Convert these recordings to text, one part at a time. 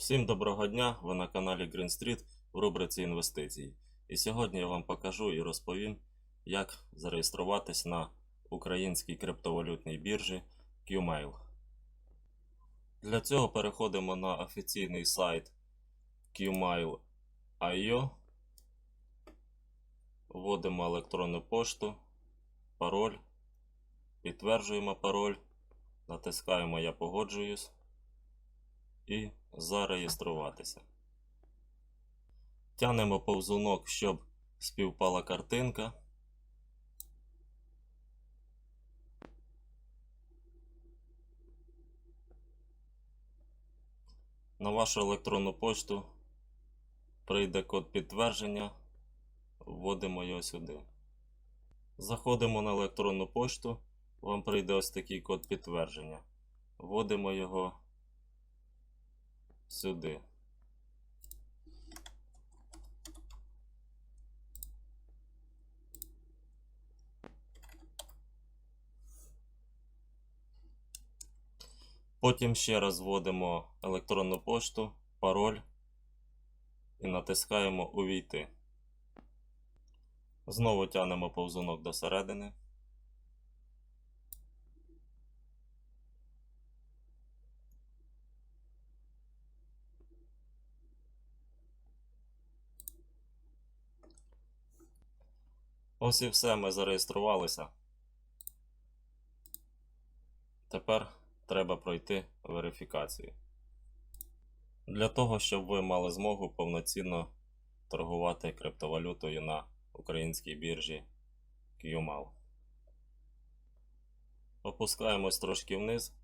Всім доброго дня! Ви на каналі Green Street в рубриці інвестиції. І сьогодні я вам покажу і розповім, як зареєструватись на українській криптовалютній біржі QMail. Для цього переходимо на офіційний сайт QMail.io, вводимо електронну пошту, пароль, підтверджуємо пароль, натискаємо Я погоджуюсь і зареєструватися. Тянемо повзунок, щоб співпала картинка. На вашу електронну пошту прийде код підтвердження, вводимо його сюди. Заходимо на електронну пошту, вам прийде ось такий код підтвердження. Вводимо його сюди. Потім ще раз вводимо електронну пошту, пароль і натискаємо Увійти. Знову тянемо повзунок до середини. Ось і все, ми зареєструвалися. Тепер треба пройти верифікацію. Для того, щоб ви мали змогу повноцінно торгувати криптовалютою на українській біржі QMAL. Опускаємось трошки вниз,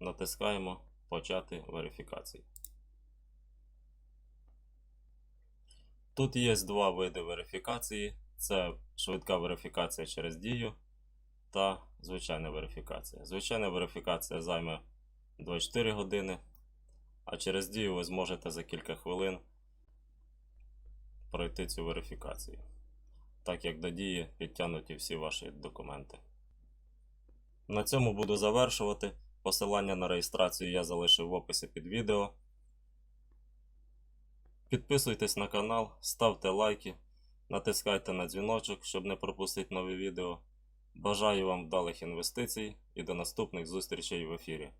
натискаємо Почати верифікацію. Тут є два види верифікації: це швидка верифікація через дію та звичайна верифікація. Звичайна верифікація займе 24 години, а через дію ви зможете за кілька хвилин пройти цю верифікацію, так як до дії підтягнуті всі ваші документи. На цьому буду завершувати. Посилання на реєстрацію я залишив в описі під відео. Підписуйтесь на канал, ставте лайки, натискайте на дзвіночок, щоб не пропустити нові відео. Бажаю вам вдалих інвестицій і до наступних зустрічей в ефірі.